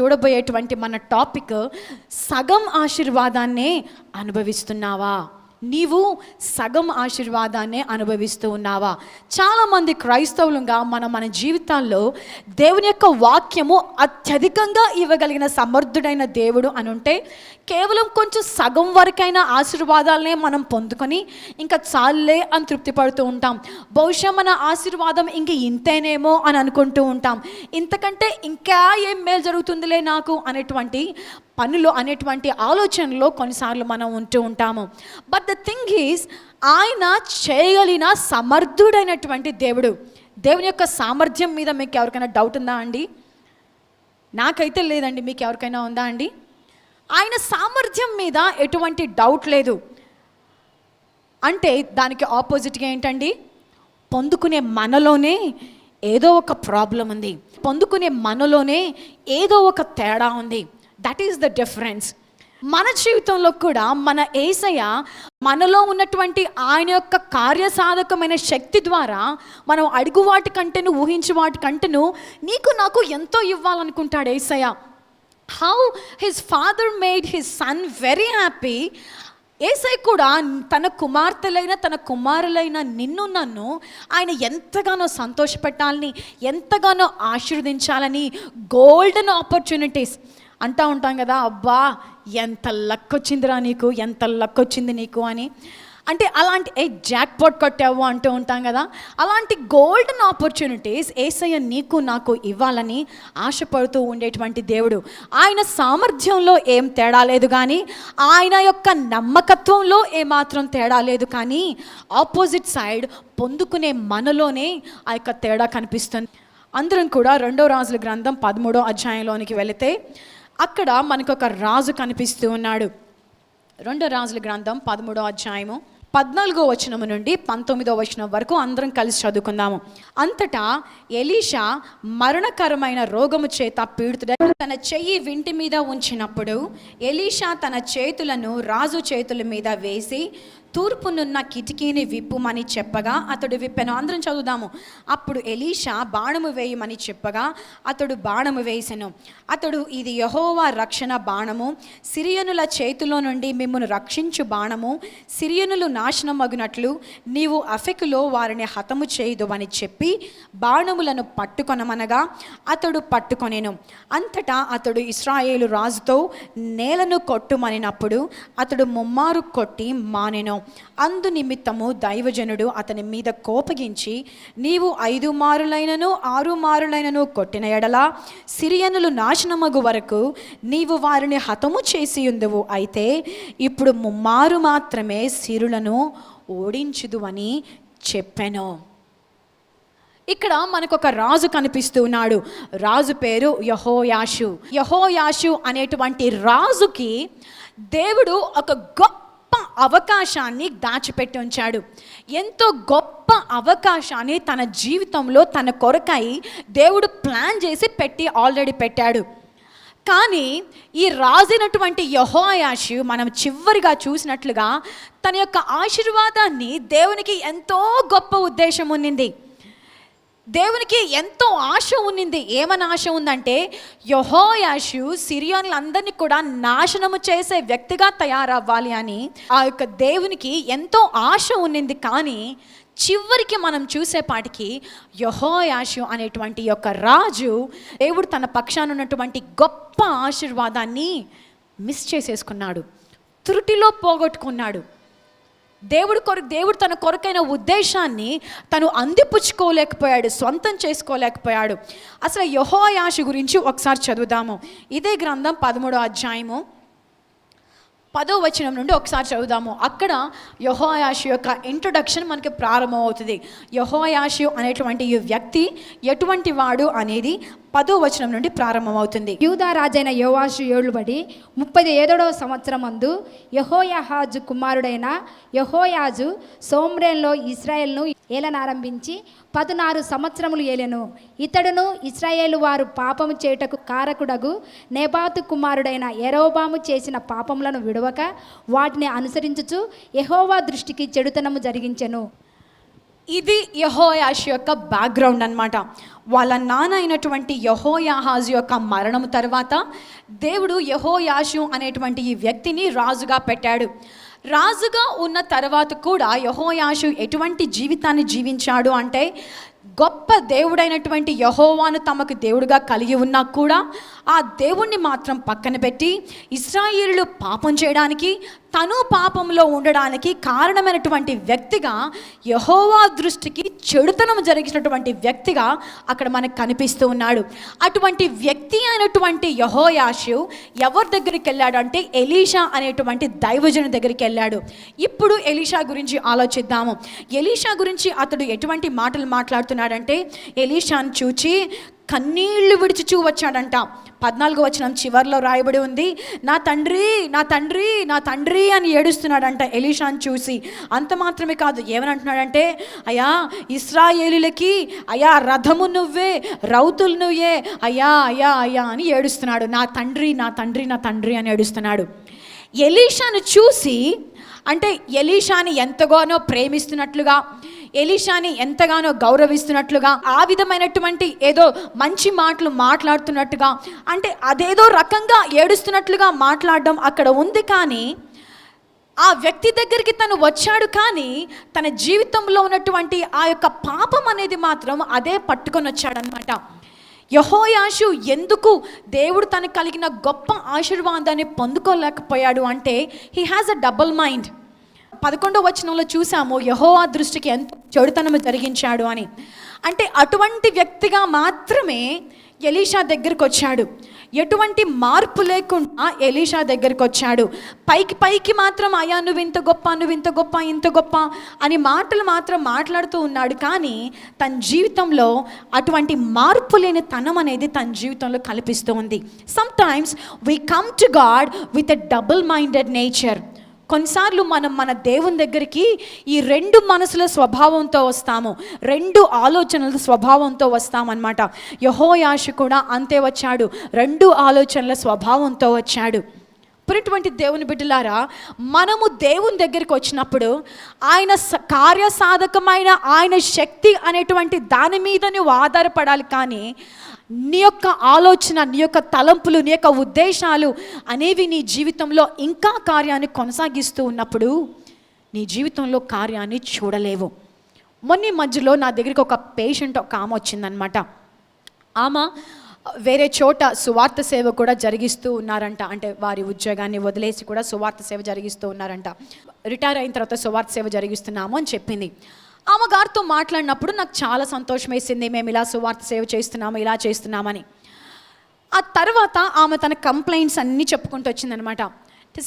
చూడబోయేటువంటి మన టాపిక్ సగం ఆశీర్వాదాన్నే అనుభవిస్తున్నావా? నీవు సగం ఆశీర్వాదాన్ని అనుభవిస్తూ ఉన్నావా? చాలామంది క్రైస్తవులుగా మనం మన జీవితాల్లో దేవుని యొక్క వాక్యము అత్యధికంగా ఇవ్వగలిగిన సమర్థుడైన దేవుడు అని ఉంటే కేవలం కొంచెం సగం వరకైన ఆశీర్వాదాలనే మనం పొందుకొని ఇంకా చాలే అని తృప్తి పడుతూ ఉంటాం. బహుశా మన ఆశీర్వాదం ఇంక ఇంతేనేమో అని అనుకుంటూ ఉంటాం. ఇంతకంటే ఇంకా ఏం మేలు జరుగుతుందిలే నాకు అనేటువంటి పనులు అనేటువంటి ఆలోచనలో కొన్నిసార్లు మనం ఉంటూ ఉంటాము. బట్ ద థింగ్ ఈజ్ ఆయన చేయగలిగిన సమర్థుడైనటువంటి దేవుడు. దేవుని యొక్క సామర్థ్యం మీద మీకు ఎవరికైనా డౌట్ ఉందా అండి? నాకైతే లేదండి మీకు ఎవరికైనా ఉందా అండి? ఆయన సామర్థ్యం మీద ఎటువంటి డౌట్ లేదు. అంటే దానికి ఆపోజిట్గా ఏంటండి? పొందుకునే మనలోనే ఏదో ఒక ప్రాబ్లం ఉంది. పొందుకునే మనలోనే ఏదో ఒక తేడా ఉంది. దట్ ఈస్ ద డిఫరెన్స్ మన జీవితంలో కూడా మన ఏసయ్య మనలో ఉన్నటువంటి ఆయన యొక్క కార్యసాధకమైన శక్తి ద్వారా మనం అడుగు వాటి కంటేను ఊహించే వాటి కంటేను నీకు నాకు ఎంతో ఇవ్వాలనుకుంటాడు Yesayya. How his father made his son very happy ఏసై కూడా తన కుమార్తెలైన తన కుమారులైన నిన్ను నన్ను ఆయన ఎంతగానో సంతోషపెట్టాలని ఎంతగానో ఆశీర్వదించాలని గోల్డెన్ ఆపర్చునిటీస్ అంటా ఉంటాం కదా అబ్బా ఎంత లక్ వచ్చిందిరా నీకు ఎంత లక్ వచ్చింది నీకు అని. అంటే అలాంటి ఏ జాక్ పాట్ కొట్టావు అంటూ ఉంటాం కదా. అలాంటి గోల్డెన్ ఆపర్చునిటీస్ ఏసయ్య నీకు నాకు ఇవ్వాలని ఆశపడుతూ ఉండేటువంటి దేవుడు. ఆయన సామర్థ్యంలో ఏం తేడా లేదు కానీ ఆయన యొక్క నమ్మకత్వంలో ఏమాత్రం తేడా లేదు కానీ ఆపోజిట్ సైడ్ పొందుకునే మనలోనే ఆ యొక్క తేడా కనిపిస్తుంది. అందరం కూడా రెండో రాజుల గ్రంథం పదమూడో అధ్యాయంలోనికి వెళితే అక్కడ మనకు ఒక రాజు కనిపిస్తూ ఉన్నాడు. రెండో రాజుల గ్రంథం పదమూడో అధ్యాయము పద్నాలుగో వచనము నుండి పంతొమ్మిదో వచనం వరకు అందరం కలిసి చదువుకుందాము. అంతటా ఎలీషా మరణకరమైన రోగము చేత పీడితుడై తన చెయ్యి వింటి మీద ఉంచినప్పుడు ఎలీషా తన చేతులను రాజు చేతుల మీద వేసి తూర్పునున్న కిటికీని విప్పుమని చెప్పగా అతడు విప్పెను. అందరం చదువుదాము. అప్పుడు ఎలీషా బాణము వేయమని చెప్పగా అతడు బాణము వేసెను. అతడు ఇది యహోవా రక్షణ బాణము. సిరియనుల చేతిలో నుండి మిమ్మను రక్షించు బాణము. సిరియనులు నాశనమగునట్లు నీవు అఫెకులో వారిని హతము చేయదు అని చెప్పి బాణములను పట్టుకొనమనగా అతడు పట్టుకొనెను. అంతటా అతడు ఇస్రాయేలు రాజుతో నేలను కొట్టుమనినప్పుడు అతడు ముమ్మారు కొట్టి మానెను. అందు నిమిత్తము దైవజనుడు అతని మీద కోపగించి నీవు ఐదు మారులైనను ఆరు మారులైనను కొట్టిన ఎడల సిరియనులు నాశనమగు వరకు నీవు వారిని హతము చేసి ఉందువు అయితే ఇప్పుడు ముమ్మారు మాత్రమే సిరులను ఓడించుదు అని చెప్పాను. ఇక్కడ మనకు ఒక రాజు కనిపిస్తున్నాడు. రాజు పేరు యహోయాషు. యహోయాషు అనేటువంటి రాజుకి దేవుడు ఒక గొప్ప అవకాశాన్ని దాచిపెట్టి ఉంచాడు. ఎంతో గొప్ప అవకాశాన్ని తన జీవితంలో తన కొరకై దేవుడు ప్లాన్ చేసి పెట్టి ఆల్రెడీ పెట్టాడు. కానీ ఈ రాజైనటువంటి యహోయాషు మనం చివరిగా చూసినట్లుగా తన యొక్క ఆశీర్వాదాన్ని దేవునికి ఎంతో గొప్ప ఉద్దేశం ఉన్నింది. దేవునికి ఎంతో ఆశ ఉన్నింది. ఏమని ఆశ ఉందంటే యహోయాషు సిరియానులందరినీ కూడా నాశనము చేసే వ్యక్తిగా తయారవ్వాలి అని ఆ యొక్క దేవునికి ఎంతో ఆశ ఉన్నింది. కానీ చివరికి మనం చూసేపాటికి యహోయాషు అనేటువంటి యొక్క రాజు దేవుడు తన పక్షాన ఉన్నటువంటి గొప్ప ఆశీర్వాదాన్ని మిస్ చేసేసుకున్నాడు. త్రుటిలో పోగొట్టుకున్నాడు. దేవుడు కొరకు దేవుడు తన కొరకైన ఉద్దేశాన్ని తను అందిపుచ్చుకోలేకపోయాడు సొంతం చేసుకోలేకపోయాడు. అసలు యహోయాషు గురించి ఒకసారి చదువుదాము. ఇదే గ్రంథం పదమూడో అధ్యాయము. పదో వచనం నుండి ఒకసారి చదువుదాము. అక్కడ యహోయాషు యొక్క ఇంట్రొడక్షన్ మనకి ప్రారంభమవుతుంది. యహోయాషు అనేటువంటి ఈ వ్యక్తి ఎటువంటి వాడు అనేది పదో వచనం నుండి ప్రారంభమవుతుంది. యూదా రాజైన యోవాషు ఏలుబడి ముప్పై ఏడవ సంవత్సరం అందు యహోయాహాజు కుమారుడైన యహోయాజు సోమ్రేన్లో ఇస్రాయేల్ను ఏలనారంభించి పదునారు సంవత్సరములు ఏలెను. ఇతడును ఇస్రాయేలు వారు పాపము చేయుటకు కారకుడగు నేబాతు కుమారుడైన ఎరోబాము చేసిన పాపములను విడవక వాటిని అనుసరించుచు యహోవా దృష్టికి చెడుతనము జరిగించెను. ఇది యహోయాష్ యొక్క బ్యాక్గ్రౌండ్ అన్నమాట. వాళ్ళ నాన్న అయినటువంటి యహోయాహాజ్ యొక్క మరణం తర్వాత దేవుడు యహోయాషు అనేటువంటి ఈ వ్యక్తిని రాజుగా పెట్టాడు. రాజుగా ఉన్న తర్వాత కూడా యహోయాషు ఎటువంటి జీవితాన్ని జీవించాడు అంటే గొప్ప దేవుడైనటువంటి యహోవాను తమకు దేవుడుగా కలిగి ఉన్నా కూడా ఆ దేవుణ్ణి మాత్రం పక్కన పెట్టి ఇస్రాయిలు పాపం చేయడానికి తను పాపంలో ఉండడానికి కారణమైనటువంటి వ్యక్తిగా యహోవా దృష్టికి చెడుతనం జరిగినటువంటి వ్యక్తిగా అక్కడ మనకు కనిపిస్తూ ఉన్నాడు. అటువంటి వ్యక్తి అయినటువంటి యహోయాషు ఎవరి దగ్గరికి వెళ్ళాడంటే ఎలీషా అనేటువంటి దైవజను దగ్గరికి వెళ్ళాడు. ఇప్పుడు ఎలీషా గురించి ఆలోచిద్దాము. ఎలీషా గురించి అతడు ఎటువంటి మాటలు మాట్లాడుతున్నాడంటే ఎలీషాను చూచి కన్నీళ్ళు విడిచిచూ వచ్చాడంట. పద్నాలుగు వచనం చివర్లో రాయబడి ఉంది. నా తండ్రి నా తండ్రి నా తండ్రి అని ఏడుస్తున్నాడంట ఎలీషాన్ చూసి. అంత మాత్రమే కాదు ఏమనంటున్నాడంటే అయ్యా ఇస్రాయేలులకి అయ్యా రథము నువ్వే రౌతులు నువ్వే అయ్యా అయ్యా అయ్యా అని ఏడుస్తున్నాడు. నా తండ్రి నా తండ్రి నా తండ్రి అని ఏడుస్తున్నాడు. ఎలీషాను చూసి అంటే ఎలీషాని ఎంతగానో ప్రేమిస్తున్నట్లుగా ఎలీషాని ఎంతగానో గౌరవిస్తున్నట్లుగా ఆ విధమైనటువంటి ఏదో మంచి మాటలు మాట్లాడుతున్నట్టుగా అంటే అదేదో రకంగా ఏడుస్తున్నట్లుగా మాట్లాడడం అక్కడ ఉంది కానీ ఆ వ్యక్తి దగ్గరికి తను వచ్చాడు కానీ తన జీవితంలో ఉన్నటువంటి ఆ యొక్క పాపం అనేది మాత్రం అదే పట్టుకొని వచ్చాడనమాట యహోయాషు ఎందుకు దేవుడు తనకు కలిగిన గొప్ప ఆశీర్వాదాన్ని పొందుకోలేకపోయాడు అంటే he has a double mind పదకొండో వచనంలో చూసాము యహోవా దృష్టికి ఎంత చెడుతనము జరిగించాడు అని. అంటే అటువంటి వ్యక్తిగా మాత్రమే ఎలీషా దగ్గరికి వచ్చాడు ఎటువంటి మార్పు లేకుండా ఎలీషా దగ్గరికి వచ్చాడు పైకి పైకి మాత్రం అయ్యా నువ్వు ఇంత గొప్ప నువ్వు ఇంత గొప్ప ఇంత గొప్ప అని మాటలు మాత్రం మాట్లాడుతూ ఉన్నాడు. కానీ తన జీవితంలో అటువంటి మార్పు లేని తనం అనేది తన జీవితంలో కల్పిస్తూ ఉంది. Sometimes we come to God with a double minded nature కొన్నిసార్లు మనం మన దేవుని దగ్గరికి ఈ రెండు మనసుల స్వభావంతో వస్తాము. రెండు ఆలోచనల స్వభావంతో వస్తామన్నమాట. యహోయాషు కూడా అంతే వచ్చాడు. రెండు ఆలోచనల స్వభావంతో వచ్చాడు. పురిటువంటి దేవుని బిడ్డలారా మనము దేవుని దగ్గరికి వచ్చినప్పుడు ఆయన స- కార్యసాధకమైన ఆయన శక్తి అనేటువంటి దాని మీద నువ్వు ఆధారపడాలి కానీ నీ యొక్క ఆలోచన నీ యొక్క తలంపులు నీ యొక్క ఉద్దేశాలు అనేవి నీ జీవితంలో ఇంకా కార్యాన్ని కొనసాగిస్తూ ఉన్నప్పుడు నీ జీవితంలో కార్యాన్ని చూడలేవు. మొన్న ఈ మధ్యలో నా దగ్గరికి ఒక పేషెంట్ ఒక ఆమె వచ్చిందనమాట ఆమె వేరే చోట సువార్త సేవ కూడా జరిగిస్తూ ఉన్నారంట. అంటే వారి ఉద్యోగాన్ని వదిలేసి కూడా సువార్త సేవ జరిగిస్తూ ఉన్నారంట. రిటైర్ అయిన తర్వాత సువార్త సేవ జరిగిస్తున్నాము అని చెప్పింది. ఆమె గారితో మాట్లాడినప్పుడు నాకు చాలా సంతోషం వేసింది మేము ఇలా సువార్త సేవ చేస్తున్నాము ఇలా చేస్తున్నామని. ఆ తర్వాత ఆమె తన కంప్లైంట్స్ అన్నీ చెప్పుకుంటూ వచ్చిందనమాట.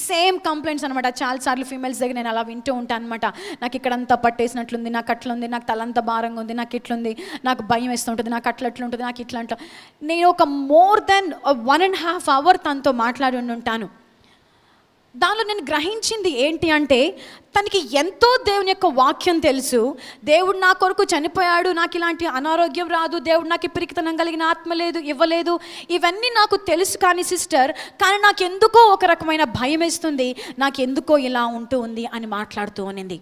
సేమ్ కంప్లైంట్స్ అనమాట. చాలాసార్లు ఫీమేల్స్ దగ్గర నేను అలా వింటూ ఉంటాను అనమాట నాకు ఇక్కడంతా పట్టేసినట్లుంది నాకు అట్లుంది నాకు తలంతా భారంగా ఉంది నాకు ఇట్లుంది నాకు భయం వేస్తుంటుంది నాకు అట్లా ఉంటుంది నాకు ఇట్లా నేను ఒక more than one and half hour తనతో మాట్లాడి ఉండి ఉంటాను దానిలో నేను గ్రహించింది ఏంటి అంటే తనకి ఎంతో దేవుని యొక్క వాక్యం తెలుసు. దేవుడు నా కొరకు చనిపోయాడు నాకు ఇలాంటి అనారోగ్యం రాదు దేవుడు నాకు పిరికితనం కలిగిన ఆత్మ లేదు ఇవ్వలేదు. ఇవన్నీ నాకు తెలుసు కానీ సిస్టర్ కానీ నాకు ఎందుకో ఒక రకమైన భయం వేస్తుంది నాకు ఎందుకో ఇలా ఉంటూ ఉంది అని మాట్లాడుతూ ఉన్నింది.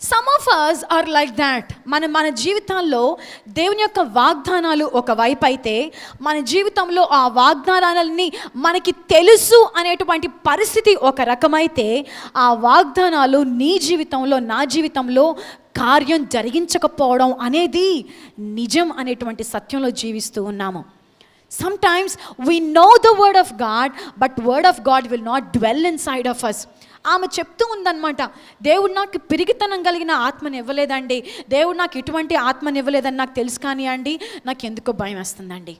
Some of us are like that మన మన జీవితాల్లో దేవుని యొక్క వాగ్దానాలు ఒక వైపు అయితే మన జీవితంలో ఆ వాగ్దానాలన్నీ మనకి తెలుసు అనేటువంటి పరిస్థితి ఒక రకమైతే ఆ వాగ్దానాలు నీ జీవితంలో నా జీవితంలో కార్యం జరిగించకపోవడం అనేది నిజం అనేటువంటి సత్యంలో జీవిస్తూ ఉన్నాము. Sometimes we know the word of God but word of God will not dwell inside of us ఆమె చెప్తూ ఉందన్నమాట దేవుడు నాకు పిరిగితనం కలిగిన ఆత్మని ఇవ్వలేదండి. దేవుడు నాకు ఇటువంటి ఆత్మని ఇవ్వలేదని నాకు తెలుసు కానీ అండి నాకు ఎందుకో భయం వేస్తుందండి.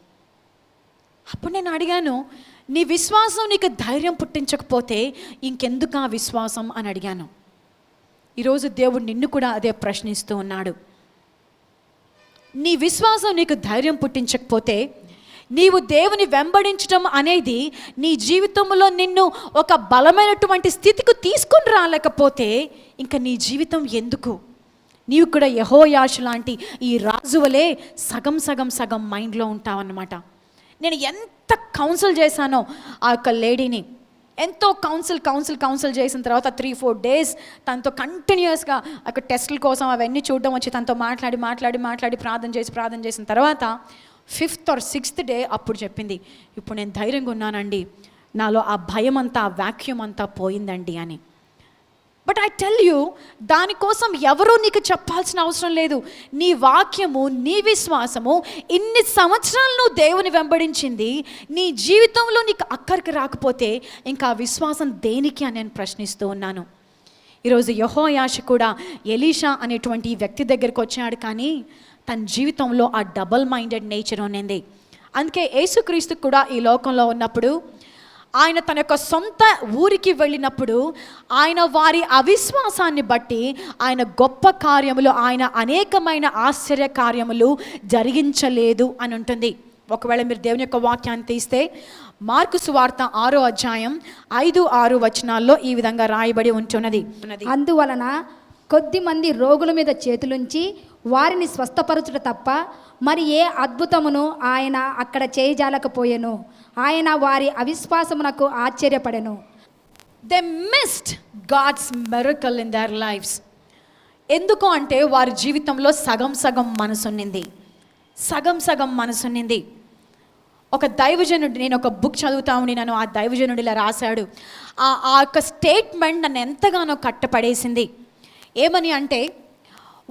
అప్పుడు నేను అడిగాను నీ విశ్వాసం నీకు ధైర్యం పుట్టించకపోతే ఇంకెందుకు ఆ విశ్వాసం? అని అడిగాను. ఈరోజు దేవుడు నిన్ను కూడా అదే ప్రశ్నిస్తూ ఉన్నాడు. నీ విశ్వాసం నీకు ధైర్యం పుట్టించకపోతే నీవు దేవుని వెంబడించడం అనేది నీ జీవితంలో నిన్ను ఒక బలమైనటువంటి స్థితికి తీసుకొని రాలేకపోతే ఇంకా నీ జీవితం ఎందుకు? నీవు కూడా యహోయాషు లాంటి ఈ రాజువలే సగం సగం సగం మైండ్లో ఉంటావన్నమాట. నేను ఎంత కౌన్సిల్ చేశానో ఆ యొక్క లేడీని ఎంతో కౌన్సిల్ కౌన్సిల్ కౌన్సిల్ చేసిన తర్వాత త్రీ ఫోర్ డేస్ తనతో కంటిన్యూస్గా ఒక టెస్టుల కోసం అవన్నీ చూడడం వచ్చి తనతో మాట్లాడి మాట్లాడి మాట్లాడి ప్రార్థన చేసి ప్రార్థన చేసిన తర్వాత ఫిఫ్త్ ఆర్ సిక్స్త్ డే అప్పుడు చెప్పింది ఇప్పుడు నేను ధైర్యంగా ఉన్నానండి. నాలో ఆ భయం అంతా ఆ అంతా పోయిందండి అని. బట్ ఐ టెల్ యూ దానికోసం ఎవరూ నీకు చెప్పాల్సిన అవసరం లేదు. నీ వాక్యము నీ విశ్వాసము ఇన్ని సంవత్సరాలు నువ్వు దేవుని వెంబడించింది నీ జీవితంలో నీకు అక్కడికి రాకపోతే ఇంకా ఆ విశ్వాసం దేనికి అని నేను ప్రశ్నిస్తూ ఉన్నాను. ఈరోజు యహోయాష కూడా ఎలీషా అనేటువంటి వ్యక్తి దగ్గరికి వచ్చాడు కానీ తన జీవితంలో ఆ డబల్ మైండెడ్ నేచర్ ఉన్నింది. అందుకే యేసుక్రీస్తు కూడా ఈ లోకంలో ఉన్నప్పుడు ఆయన తన యొక్క సొంత ఊరికి వెళ్ళినప్పుడు ఆయన వారి అవిశ్వాసాన్ని బట్టి ఆయన గొప్ప కార్యములు ఆయన అనేకమైన ఆశ్చర్య కార్యములు జరిగించలేదు అని ఉంటుంది. ఒకవేళ మీరు దేవుని యొక్క వాక్యాన్ని తీస్తే మార్కు సువార్త ఆరో అధ్యాయం ఐదు ఆరు వచనాల్లో ఈ విధంగా రాయబడి ఉంటున్నది. అందువలన కొద్దిమంది రోగుల మీద చేతులుంచి వారిని స్వస్థపరచుట తప్ప మరి ఏ అద్భుతమును ఆయన అక్కడ చేయజాలకపోయెను? ఆయన వారి అవిశ్వాసమునకు ఆశ్చర్యపడెను. They missed God's miracle in their lives ఎందుకు అంటే వారి జీవితంలో సగం సగం మనసున్నింది. సగం సగం మనసున్నింది. ఒక దైవజనుడు నేను ఒక బుక్ చదువుతా ఉండి నన్ను ఆ దైవజనుడు ఇలా రాశాడు. ఆ ఆ యొక్క స్టేట్మెంట్ నన్ను ఎంతగానో కట్టపడేసింది. ఏమని అంటే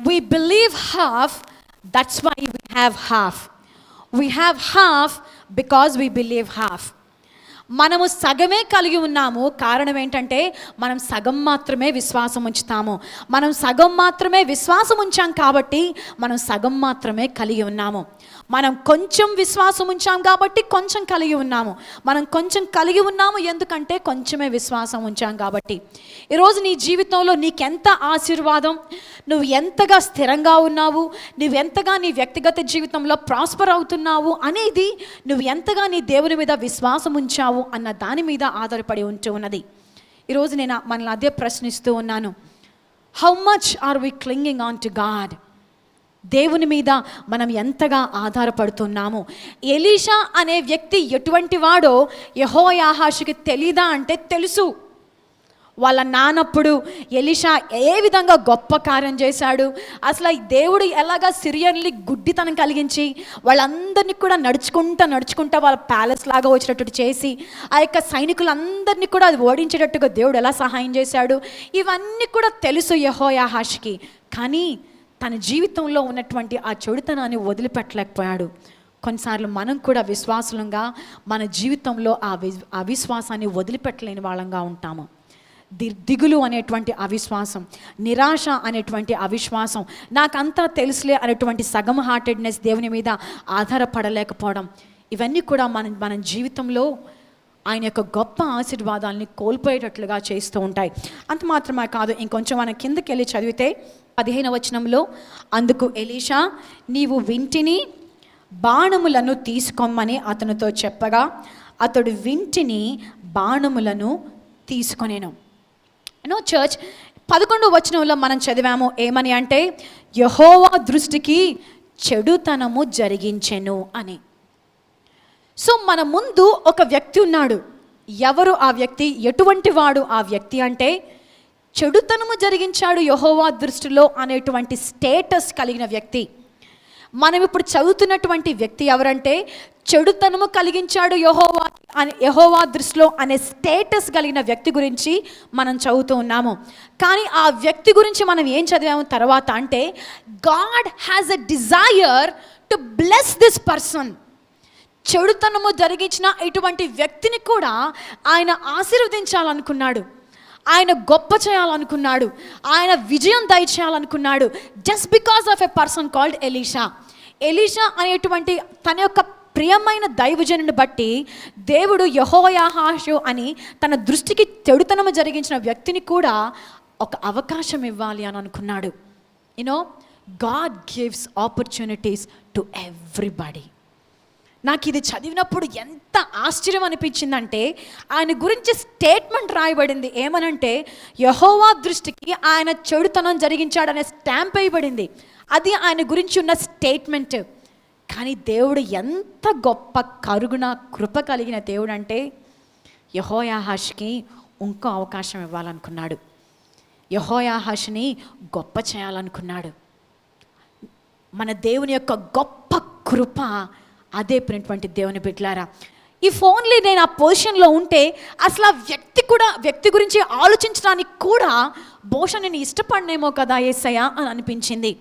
we believe half that's why we have half we have half because we believe half మనము సగమే కలిగి ఉన్నాము. కారణం ఏంటంటే మనం సగం మాత్రమే విశ్వాసం ఉంచుతాము. మనం సగం మాత్రమే విశ్వాసం ఉంచాం కాబట్టి మనం సగం మాత్రమే కలిగి ఉన్నాము. మనం కొంచెం విశ్వాసం ఉంచాం కాబట్టి కొంచెం కలిగి ఉన్నాము. మనం కొంచెం కలిగి ఉన్నాము ఎందుకంటే కొంచెమే విశ్వాసం ఉంచాం కాబట్టి. ఈరోజు నీ జీవితంలో నీకెంత ఆశీర్వాదం? నువ్వు ఎంతగా స్థిరంగా ఉన్నావు? నువ్వు ఎంతగా నీ వ్యక్తిగత జీవితంలో ప్రాస్పర్ అవుతున్నావు? అనేది నువ్వు ఎంతగా నీ దేవుని మీద విశ్వాసం ఉంచావు? అన్న దాని మీద ఆధారపడి ఉంటూ ఉన్నది. ఈరోజు నేను మనల్ని అదే ప్రశ్నిస్తూ ఉన్నాను. How much are we clinging on to God దేవుని మీద మనం ఎంతగా ఆధారపడుతున్నాము? ఎలీషా అనే వ్యక్తి ఎటువంటి వాడో యహోయాహాషుకి తెలీదా అంటే తెలుసు. వాళ్ళ నానప్పుడు ఎలిషా ఏ విధంగా గొప్ప కార్యం చేశాడు? అసలు ఈ దేవుడు ఎలాగా సిరియన్లీ గుడ్డితనం కలిగించి వాళ్ళందరినీ కూడా నడుచుకుంటా నడుచుకుంటా వాళ్ళ ప్యాలెస్ లాగా వచ్చేటట్టు చేసి ఆ యొక్క సైనికులందరినీ కూడా అది ఓడించేటట్టుగా దేవుడు ఎలా సహాయం చేశాడు? ఇవన్నీ కూడా తెలుసు యహోయాహాష్కి. కానీ తన జీవితంలో ఉన్నటువంటి ఆ చెడుతనాన్ని వదిలిపెట్టలేకపోయాడు. కొన్నిసార్లు మనం కూడా విశ్వాసులంగా మన జీవితంలో ఆ వి అవిశ్వాసాన్ని వదిలిపెట్టలేని వాళ్ళంగా ఉంటాము. ది దిగులు అనేటువంటి అవిశ్వాసం నిరాశ అనేటువంటి అవిశ్వాసం నాకంతా తెలుసులే అనేటువంటి సగం హార్టెడ్నెస్ దేవుని మీద ఆధారపడలేకపోవడం ఇవన్నీ కూడా మన మన జీవితంలో ఆయన యొక్క గొప్ప ఆశీర్వాదాలని కోల్పోయేటట్లుగా చేస్తూ ఉంటాయి. అంత మాత్రమే కాదు ఇంకొంచెం మనం కిందకి వెళ్ళి చదివితే పదిహేను వచనంలో అందుకు ఎలీషా నీవు వింటిని బాణములను తీసుకోమని అతనితో చెప్పగా అతడు వింటిని బాణములను తీసుకొనేను. నో చర్చ్ పదకొండు వచనంలో మనం చదివాము ఏమని అంటే యహోవా దృష్టికి చెడుతనము జరిగించెను అని. సో మన ముందు ఒక వ్యక్తి ఉన్నాడు. ఎవరు ఆ వ్యక్తి? ఎటువంటి వాడు ఆ వ్యక్తి అంటే చెడుతనము జరిగించాడు యహోవా దృష్టిలో అనేటువంటి స్టేటస్ కలిగిన వ్యక్తి. మనం ఇప్పుడు చదువుతున్నటువంటి వ్యక్తి ఎవరంటే చెడుతనము కలిగించాడు యహోవా అని యహోవా దృష్టిలో అనే స్టేటస్ కలిగిన వ్యక్తి గురించి మనం చదువుతూ ఉన్నాము. కానీ ఆ వ్యక్తి గురించి మనం ఏం చదివాము తర్వాత అంటే God has a desire to bless this person. చెడుతనము జరిగించిన ఇటువంటి వ్యక్తిని కూడా ఆయన ఆశీర్వదించాలనుకున్నాడు. ఆయన గొప్ప చేయాలనుకున్నాడు. ఆయన విజయం దయచేయాలనుకున్నాడు. Just because of a person called Elisha Elisha అనేటువంటి తన యొక్క ప్రియమైన దైవజనుని బట్టి దేవుడు యహోయాహాషు అని తన దృష్టికి చెడుతనము జరిగించిన వ్యక్తిని కూడా ఒక అవకాశం ఇవ్వాలి అని అనుకున్నాడు. You know God gives opportunities to everybody నాకు ఇది చదివినప్పుడు ఎంత ఆశ్చర్యం అనిపించిందంటే ఆయన గురించి స్టేట్మెంట్ రాయబడింది. ఏమనంటే యహోవా దృష్టికి ఆయన చెడుతనం జరిగించాడనే స్టాంప్ వేయబడింది. అది ఆయన గురించి ఉన్న స్టేట్మెంట్. కానీ దేవుడు ఎంత గొప్ప కరుగున కృప కలిగిన దేవుడు అంటే యహోయాహాష్కి ఇంకో అవకాశం ఇవ్వాలనుకున్నాడు. యహోయాహాష్ని గొప్ప చేయాలనుకున్నాడు. మన దేవుని యొక్క గొప్ప కృప అదే ప్రినటువంటి దేవుని బిడ్లారా ఈ ఫోన్లీ నేను ఆ పొజిషన్లో ఉంటే అసలు ఆ వ్యక్తి కూడా వ్యక్తి గురించి ఆలోచించడానికి కూడా బహుశా నేను ఇష్టపడినేమో కదా ఏసయ్యా అని అనిపించింది.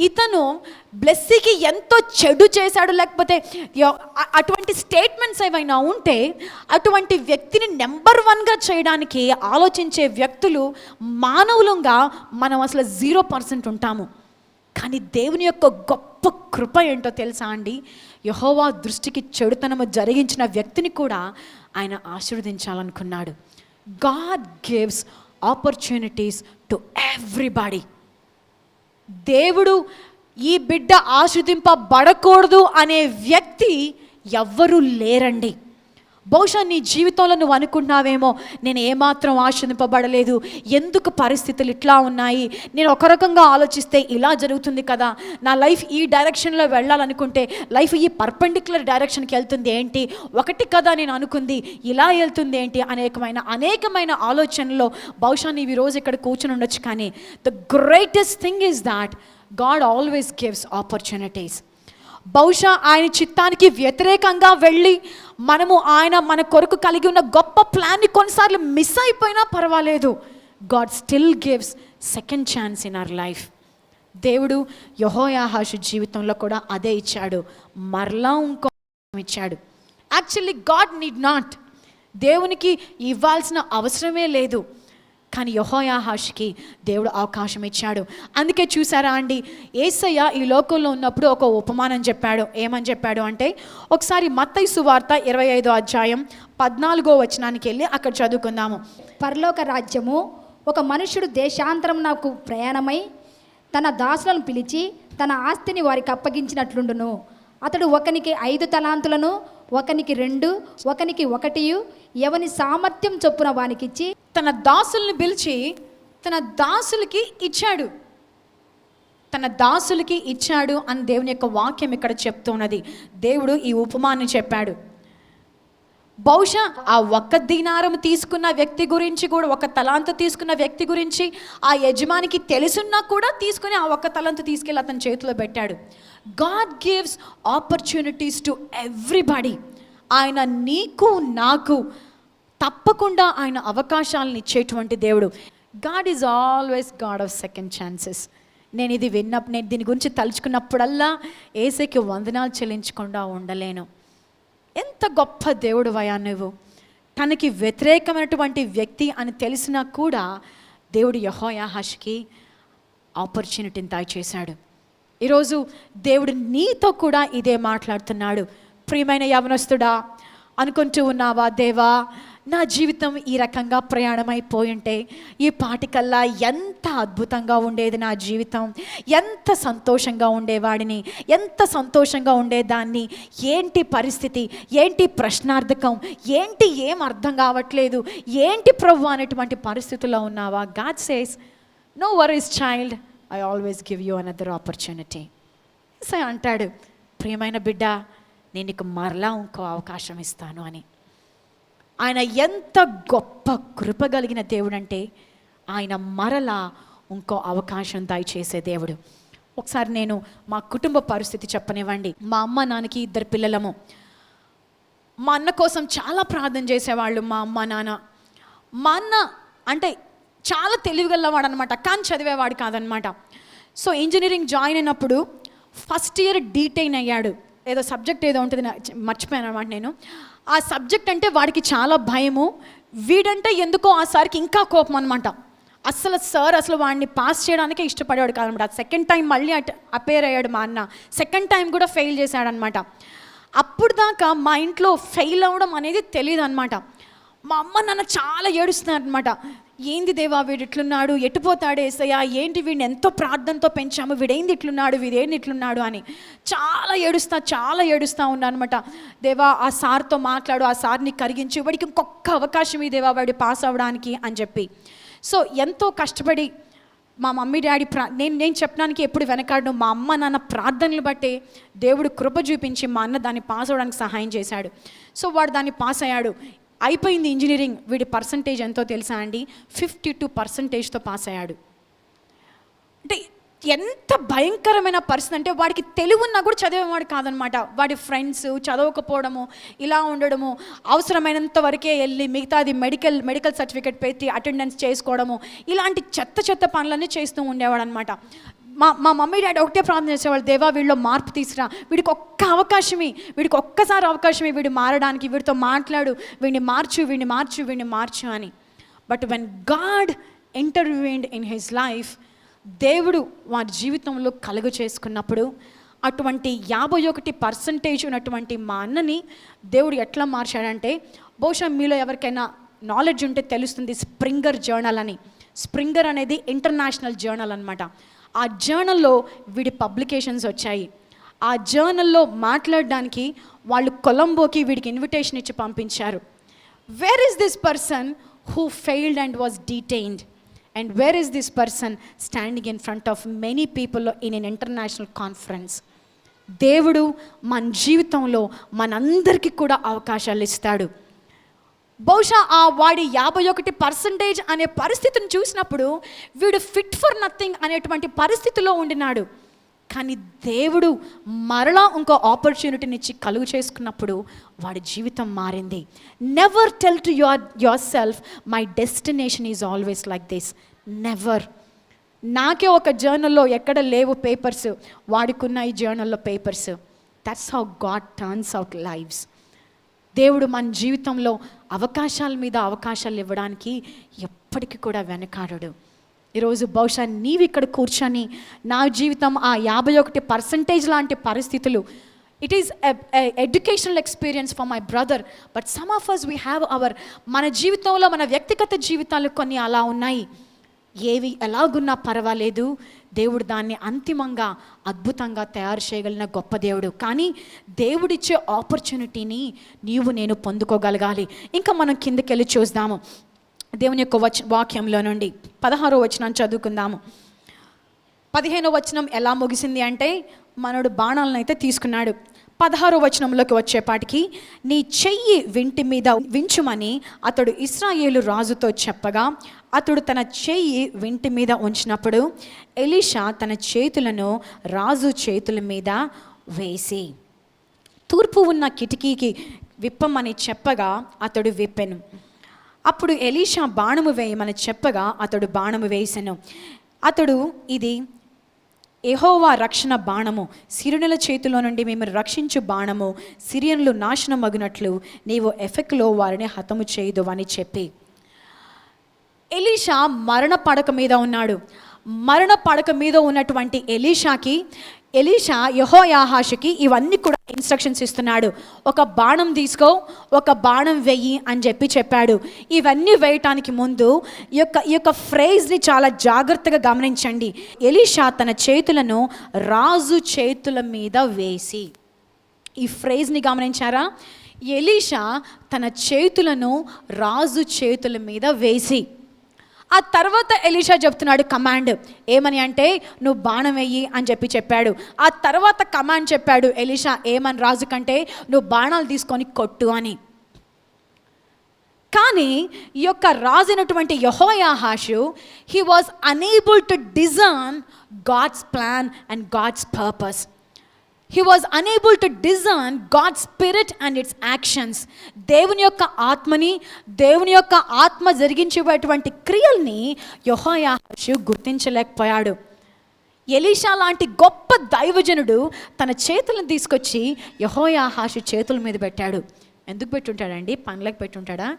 ఇతను బ్లెస్సీకి ఎంతో చెడు చేశాడు లేకపోతే యో- అటువంటి స్టేట్మెంట్స్ ఏవైనా ఉంటే అటువంటి వ్యక్తిని నెంబర్ వన్గా చేయడానికి ఆలోచించే వ్యక్తులు మానవులంగా మనం అసలు జీరో పర్సెంట్ ఉంటాము. కానీ దేవుని యొక్క గొప్ప కృప ఏంటో తెలుసా అండి? యహోవా దృష్టికి చెడుతనము జరిగించిన వ్యక్తిని కూడా ఆయన ఆశీర్వదించాలనుకున్నాడు. God gives opportunities to everybody దేవుడు ఈ బిడ్డ ఆశ్రదింపబడకూడదు అనే వ్యక్తి ఎవ్వరూ లేరండి. బహుశా నీ జీవితంలో నువ్వు అనుకున్నావేమో నేను ఏమాత్రం ఆశ్రదింపబడలేదు ఎందుకు పరిస్థితులు ఇట్లా ఉన్నాయి? నేను ఒక రకంగా ఆలోచిస్తే ఇలా జరుగుతుంది కదా. నా లైఫ్ ఈ డైరెక్షన్లో వెళ్ళాలనుకుంటే లైఫ్ ఈ పర్పెండిక్యులర్ డైరెక్షన్కి వెళ్తుంది ఏంటి? ఒకటి కదా నేను అనుకుంది ఇలా వెళ్తుంది ఏంటి? అనేకమైన అనేకమైన ఆలోచనలో బహుశా నీవు ఈరోజు ఇక్కడ కూర్చుని ఉండొచ్చు కానీ the greatest thing is that God always gives opportunities బహుశా ఆయన చిత్తానికి వ్యతిరేకంగా వెళ్ళి మనము ఆయన మన కొరకు కలిగి ఉన్న గొప్ప ప్లాన్ని కొన్నిసార్లు మిస్ అయిపోయినా పర్వాలేదు. God still gives second chance in our life. దేవుడు యహోయాహాషు జీవితంలో కూడా అదే ఇచ్చాడు. మరలా ఇంకో ఇచ్చాడు. Actually God need not. దేవునికి ఇవ్వాల్సిన అవసరమే లేదు. కానీ యహోయాహాష్కి దేవుడు అవకాశం ఇచ్చాడు. అందుకే చూసారా అండి ఏసయ్య ఈ లోకంలో ఉన్నప్పుడు ఒక ఉపమానం చెప్పాడు. ఏమని చెప్పాడు అంటే ఒకసారి మత్తయి సువార్త ఇరవై ఐదో అధ్యాయం పద్నాలుగో వచనానికి వెళ్ళి అక్కడ చదువుకుందాము. పరలోక రాజ్యము ఒక మనుషుడు దేశాంతరం నాకు ప్రయాణమై తన దాసులను పిలిచి తన ఆస్తిని వారికి అప్పగించినట్లుండును. అతడు ఒకనికి ఐదు తలాంతులను ఒకనికి రెండు ఒకనికి ఒకటియు ఎవని సామర్థ్యం చొప్పున వానికిచ్చి తన దాసుల్ని పిలిచి తన దాసులకి ఇచ్చాడు. తన దాసులకి ఇచ్చాడు అని దేవుని యొక్క వాక్యం ఇక్కడ చెప్తున్నది. దేవుడు ఈ ఉపమాన్ని చెప్పాడు. బహుశా ఆ ఒక్క దీనారం తీసుకున్న వ్యక్తి గురించి కూడా ఒక తలాంత తీసుకున్న వ్యక్తి గురించి ఆ యజమానికి తెలుసున్నా కూడా తీసుకుని ఆ ఒక్క తలాంత తీసుకెళ్ళి అతని చేతిలో పెట్టాడు. God gives opportunities to everybody. ఆయన నీకు నాకు తప్పకుండా ఆయన అవకాశాలను ఇచ్చేటువంటి దేవుడు. God is always God of second chances. నేను ఇది విన్నప్పుడు నేను దీని గురించి తలుచుకున్నప్పుడల్లా ఏసైకి వందనాలు చెల్లించకుండా ఉండలేను. ఎంత గొప్ప దేవుడు వయా నువ్వు. తనకి వ్యతిరేకమైనటువంటి వ్యక్తి అని తెలిసినా కూడా దేవుడు యహోయాహాష్కి ఆపర్చునిటీని దయచేశాడు. ఈరోజు దేవుడు నీతో కూడా ఇదే మాట్లాడుతున్నాడు. ప్రియమైన యవనస్తుడా అనుకుంటూ ఉన్నావా దేవా? నా జీవితం ఈ రకంగా ప్రయాణమైపోయింటే ఈ పాటికల్లా ఎంత అద్భుతంగా ఉండేది నా జీవితం ఎంత సంతోషంగా ఉండేవాడిని ఎంత సంతోషంగా ఉండేదాన్ని ఏంటి పరిస్థితి ఏంటి ప్రశ్నార్థకం ఏంటి ఏం అర్థం కావట్లేదు ఏంటి ప్రభు అనేటువంటి పరిస్థితుల్లో ఉన్నావా? God says no where is child I always give you another opportunity say అంటాడు ప్రియమైన బిడ్డ నేను నీకు మరలా ఇంకో అవకాశం ఇస్తాను అని. ఆయన ఎంత గొప్ప కృప కలిగిన దేవుడు అంటే ఆయన మరలా ఇంకో అవకాశం దయచేసే దేవుడు. ఒకసారి నేను మా కుటుంబ పరిస్థితి చెప్పనివ్వండి. మా అమ్మ నాన్నకి ఇద్దరు పిల్లలము. మా అన్న కోసం చాలా ప్రార్థన చేసేవాళ్ళు మా అమ్మ నాన్న. మా అన్న అంటే చాలా తెలివిగలవాడు అనమాట కానీ చదివేవాడు కాదనమాట సో ఇంజనీరింగ్ జాయిన్ అయినప్పుడు ఫస్ట్ ఇయర్ డీటైన్ అయ్యాడు. ఏదో సబ్జెక్ట్ ఏదో ఉంటుంది మర్చిపోయాను అనమాట నేను. ఆ సబ్జెక్ట్ అంటే వాడికి చాలా భయము. వీడంటే ఎందుకో ఆ సార్కి ఇంకా కోపం అనమాట అసలు సార్ అసలు వాడిని పాస్ చేయడానికే ఇష్టపడేవాడు కాదనమాట సెకండ్ టైం మళ్ళీ అట్ అపేర్ అయ్యాడు మా అన్న. సెకండ్ టైం కూడా ఫెయిల్ చేశాడనమాట అప్పుడు దాకా మా ఇంట్లో ఫెయిల్ అవ్వడం అనేది తెలియదు అనమాట మా అమ్మ నాన్న చాలా ఏడుస్తున్నారనమాట ఏంది దేవా వీడు ఇట్లున్నాడు ఎటుపోతాడు ఏసయ్యా? ఏంటి వీడిని ఎంతో ప్రార్థనతో పెంచాము? వీడేంది ఇట్లున్నాడు? వీడేంది ఇట్లున్నాడు అని చాలా ఏడుస్తా చాలా ఏడుస్తూ ఉన్నా అనమాట దేవా ఆ సార్తో మాట్లాడు ఆ సార్ని కరిగించి. వాడికి ఇంకొక అవకాశం ఈ దేవా వాడి పాస్ అవ్వడానికి అని చెప్పి. సో ఎంతో కష్టపడి మా మమ్మీ డాడీ ప్రా నేను నేను చెప్పడానికి ఎప్పుడు వెనకాడను. మా అమ్మ నాన్న ప్రార్థనలు బట్టే దేవుడు కృప చూపించి మా అన్న దాన్ని పాస్ అవ్వడానికి సహాయం చేశాడు. సో వాడు దాన్ని పాస్ అయ్యాడు. అయిపోయింది ఇంజనీరింగ్. వీడి పర్సంటేజ్ ఎంతో తెలుసా అండి? ఫిఫ్టీ టూ పర్సంటేజ్తో పాస్ అయ్యాడు. అంటే ఎంత భయంకరమైన పరిస్థితి అంటే వాడికి తెలివి ఉన్నా కూడా చదివేవాడు కాదనమాట. వాడి ఫ్రెండ్స్ చదవకపోవడము ఇలా ఉండడము అవసరమైనంత వరకే వెళ్ళి మిగతాది మెడికల్ మెడికల్ సర్టిఫికేట్ పెట్టి అటెండెన్స్ చేసుకోవడము ఇలాంటి చెత్త చెత్త పనులన్నీ చేస్తూ ఉండేవాడు అనమాట మా మా మమ్మీ డాడీ ఒకటే ప్రార్థన చేసేవాళ్ళు దేవా వీళ్ళు మార్పు తీసురా. వీడికి ఒక్క అవకాశమే వీడికి ఒక్కసారి అవకాశమే వీడు మారడానికి వీడితో మాట్లాడు వీడిని మార్చు వీడిని మార్చు వీడిని మార్చు అని. But when God interviewed in his life దేవుడు వారి జీవితంలో కలుగు చేసుకున్నప్పుడు అటువంటి యాభై ఒకటి పర్సంటేజ్ ఉన్నటువంటి మా అన్నని దేవుడు ఎట్లా మార్చాడంటే బహుశా మీలో ఎవరికైనా నాలెడ్జ్ ఉంటే తెలుస్తుంది స్ప్రింగర్ జర్నల్ అని. స్ప్రింగర్ అనేది ఇంటర్నేషనల్ జర్నల్ అనమాట ఆ జర్నల్లో వీడి పబ్లికేషన్స్ వచ్చాయి. ఆ జర్నల్లో మాట్లాడడానికి వాళ్ళు కొలంబోకి వీడికి ఇన్విటేషన్ ఇచ్చి పంపించారు. Where is this person who failed and was detained and where is this person standing in front of many people in an international conference దేవుడు మన జీవితంలో మనందరికీ కూడా అవకాశాలు ఇస్తాడు. బహుశా ఆ వాడి యాభై ఒకటి పర్సంటేజ్ అనే పరిస్థితిని చూసినప్పుడు వీడు ఫిట్ ఫర్ నథింగ్ అనేటువంటి పరిస్థితిలో ఉండినాడు. కానీ దేవుడు మరలా ఇంకో ఆపర్చునిటీనిచ్చి కలుగు చేసుకున్నప్పుడు వాడి జీవితం మారింది. Never tell to your yourself my destination is always like this never నాకే ఒక జర్నల్లో ఎక్కడ లేవు పేపర్స్ వాడికున్న ఈ జర్నల్లో papers that's how God turns out lives దేవుడు మన జీవితంలో అవకాశాల మీద అవకాశాలు ఇవ్వడానికి ఎప్పటికీ కూడా వెనకాడడు. ఈరోజు బహుశా నీవు ఇక్కడ కూర్చొని నా జీవితం ఆ యాభై ఒకటి పర్సంటేజ్ లాంటి పరిస్థితులు it is educational experience for my brother but some of us we have our మన జీవితంలో మన వ్యక్తిగత జీవితాలు కొన్ని అలా ఉన్నాయి. ఏవి ఎలాగున్నా పర్వాలేదు దేవుడు దాన్ని అంతిమంగా అద్భుతంగా తయారు చేయగలిగిన గొప్ప దేవుడు. కానీ దేవుడిచ్చే ఆపర్చునిటీని నీవు నేను పొందుకోగలగాలి. ఇంకా మనం కిందకెళ్ళి చూద్దాము. దేవుని యొక్క వచ వాక్యంలో నుండి పదహారో వచనం చదువుకుందాము. పదిహేనో వచనం ఎలా ముగిసింది అంటే మనడు బాణాలను అయితే తీసుకున్నాడు. పదహారో వచనంలోకి వచ్చేపాటికి నీ చెయ్యి వింటి మీద వించుమని అతడు ఇస్రాయేలు రాజుతో చెప్పగా అతడు తన చేయి వింటి మీద ఉంచినప్పుడు ఎలీషా తన చేతులను రాజు చేతుల మీద వేసి తూర్పు ఉన్న కిటికీకి విప్పమని చెప్పగా అతడు విప్పెను. అప్పుడు ఎలీషా బాణము వేయమని చెప్పగా అతడు బాణము వేసెను. అతడు ఇది ఎహోవా రక్షణ బాణము. సిరునుల చేతిలో నుండి మేము రక్షించు బాణము. సిరియన్లు నాశనమగినట్లు నీవు ఎఫెక్లో వారిని హతము చేయదు అని చెప్పి. ఎలీషా మరణ పడక మీద ఉన్నాడు. మరణ పడక మీద ఉన్నటువంటి ఎలీషాకి ఎలీషా యహోయాహాషుకి ఇవన్నీ కూడా ఇన్స్ట్రక్షన్స్ ఇస్తున్నాడు. ఒక బాణం తీసుకో ఒక బాణం వెయ్యి అని చెప్పి చెప్పాడు. ఇవన్నీ వేయటానికి ముందు ఈ యొక్క ఈ యొక్క ఫ్రేజ్ని చాలా జాగ్రత్తగా గమనించండి. ఎలీషా తన చేతులను రాజు చేతుల మీద వేసి. ఈ ఫ్రేజ్ని గమనించారా? ఎలీషా తన చేతులను రాజు చేతుల మీద వేసి. ఆ తర్వాత ఎలీషా చెప్తున్నాడు కమాండ్ ఏమని అంటే నువ్వు బాణం వెయ్యి అని చెప్పి చెప్పాడు. ఆ తర్వాత కమాండ్ చెప్పాడు ఎలీషా ఏమని రాజు కంటే నువ్వు బాణాలు తీసుకొని కొట్టు అని. కానీ ఈ యొక్క రాజైనటువంటి యహోయాహాషు he was unable to discern God's plan and God's purpose he was unable to discern God spirit and its actions దేవుని యొక్క ఆత్మని దేవుని యొక్క ఆత్మ జరిగించేటువంటి క్రియల్ని యహోయాహు గుర్తించలేకపోయాడు. ఎలీషా లాంటి గొప్ప దైవజనుడు తన చేతులను తీసుకొచ్చి యహోయాహాషు చేతుల మీద పెట్టాడు. ఎందుకు పెట్టుంటాడండి? పనులకు పెట్టుంటాడా?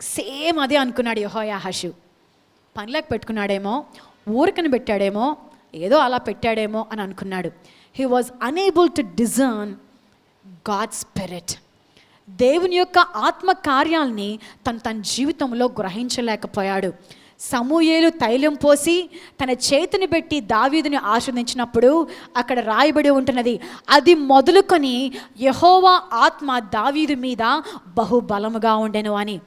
సేమ్ అదే అనుకున్నాడు యహోయాహాషు. పనులకు పెట్టుకున్నాడేమో ఊరికని పెట్టాడేమో ఏదో అలా పెట్టాడేమో అని అనుకున్నాడు. He was unable to discern God spirit దేవుని యొక్క ఆత్మ కార్యాల్ని తను తన జీవితంలో గ్రహించలేకపోయాడు. సమూయేలు తైలం పోసి తన చేతిని పెట్టి దావీదుని ఆశ్రదించినప్పుడు అక్కడ రాయబడి ఉంటున్నది. అది మొదలుకొని యహోవా ఆత్మ దావీదు మీద బహుబలముగా ఉండెను అని.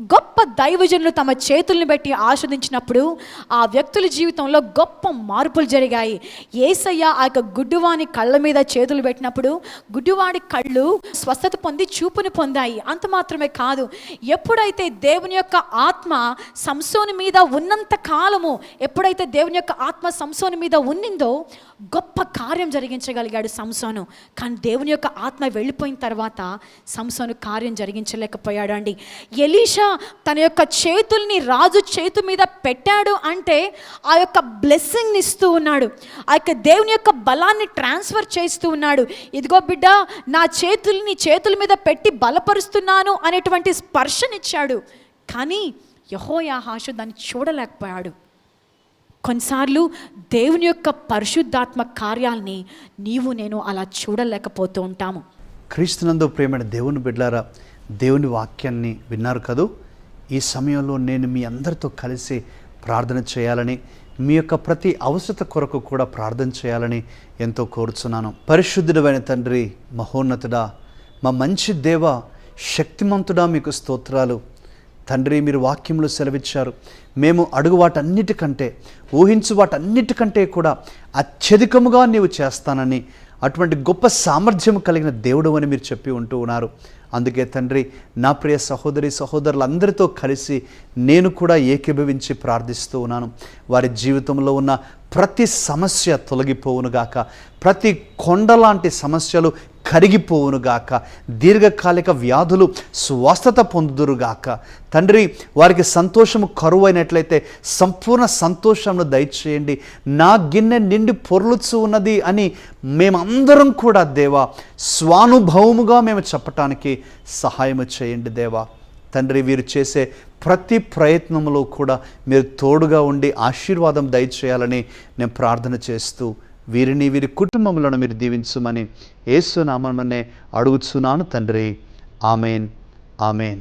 గొప్ప దైవజనులు తమ చేతుల్ని బట్టి ఆస్వాదించినప్పుడు ఆ వ్యక్తుల జీవితంలో గొప్ప మార్పులు జరిగాయి. ఏసయ్య ఆ యొక్క గుడ్డువాని కళ్ళ మీద చేతులు పెట్టినప్పుడు గుడ్డువాడి కళ్ళు స్వస్థత పొంది చూపుని పొందాయి. అంత మాత్రమే కాదు ఎప్పుడైతే దేవుని యొక్క ఆత్మ సంసోని మీద ఉన్నంత కాలము ఎప్పుడైతే దేవుని యొక్క ఆత్మ సంసోని మీద ఉన్నిందో గొప్ప కార్యం జరిగించగలిగాడు సంసోను. కానీ దేవుని యొక్క ఆత్మ వెళ్ళిపోయిన తర్వాత సంసోను కార్యం జరిగించలేకపోయాడు అండి ఎలీషా తన యొక్క చేతుల్ని రాజు చేతు మీద పెట్టాడు అంటే ఆ యొక్క బ్లెస్సింగ్ని ఇస్తూ ఉన్నాడు. ఆ యొక్క దేవుని యొక్క బలాన్ని ట్రాన్స్ఫర్ చేస్తూ ఉన్నాడు. ఇదిగో బిడ్డ నా చేతుల్ని చేతుల మీద పెట్టి బలపరుస్తున్నాను అనేటువంటి స్పర్శనిచ్చాడు. కానీ యహోయాహాషు దాన్ని చూడలేకపోయాడు. కొన్నిసార్లు దేవుని యొక్క పరిశుద్ధాత్మ కార్యాల్ని నీవు నేను అలా చూడలేకపోతూ ఉంటాము. క్రీస్తునందు ప్రేమైన దేవుని బిడ్డారా దేవుని వాక్యాన్ని విన్నారు కదూ? ఈ సమయంలో నేను మీ అందరితో కలిసి ప్రార్థన చేయాలని మీ యొక్క ప్రతి అవసరత కొరకు కూడా ప్రార్థన చేయాలని ఎంతో కోరుచున్నాను. పరిశుద్ధుడమైన తండ్రి మహోన్నతుడా మా మంచి దేవ శక్తిమంతుడా మీకు స్తోత్రాలు. తండ్రి మీరు వాక్యంలో సెలవిచ్చారు. మేము అడుగు వాటన్నిటికంటే ఊహించు వాటన్నిటికంటే కూడా అత్యధికముగా నీవు చేస్తానని అటువంటి గొప్ప సామర్థ్యం కలిగిన దేవుడు అని మీరు చెప్పి ఉంటూ ఉన్నారు. అందుకే తండ్రి నా ప్రియ సహోదరి సహోదరులందరితో కలిసి నేను కూడా ఏకీభవించి ప్రార్థిస్తూ ఉన్నాను. వారి జీవితంలో ఉన్న ప్రతి సమస్య తొలగిపోవునుగాక ప్రతి కొండలాంటి సమస్యలు కరిగిపోవునుగాక దీర్ఘకాలిక వ్యాధులు స్వస్థత పొందుదురుగాక తండ్రి వారికి సంతోషము కరువైనట్లయితే సంపూర్ణ సంతోషంను దయచేయండి. నా గిన్నె నిండి పొర్లుచు ఉన్నది అని మేమందరం కూడా దేవా స్వానుభవముగా మేము చెప్పటానికి సహాయము చేయండి దేవా. తండ్రి వీరు చేసే ప్రతి ప్రయత్నంలో కూడా మీరు తోడుగా ఉండి ఆశీర్వాదం దయచేయాలని నేను ప్రార్థన చేస్తూ వీరిని వీరి కుటుంబములను మీరు దీవించుమని ఏసునామనే అడుగుచున్నాను తండ్రి. ఆమెన్. ఆమెన్.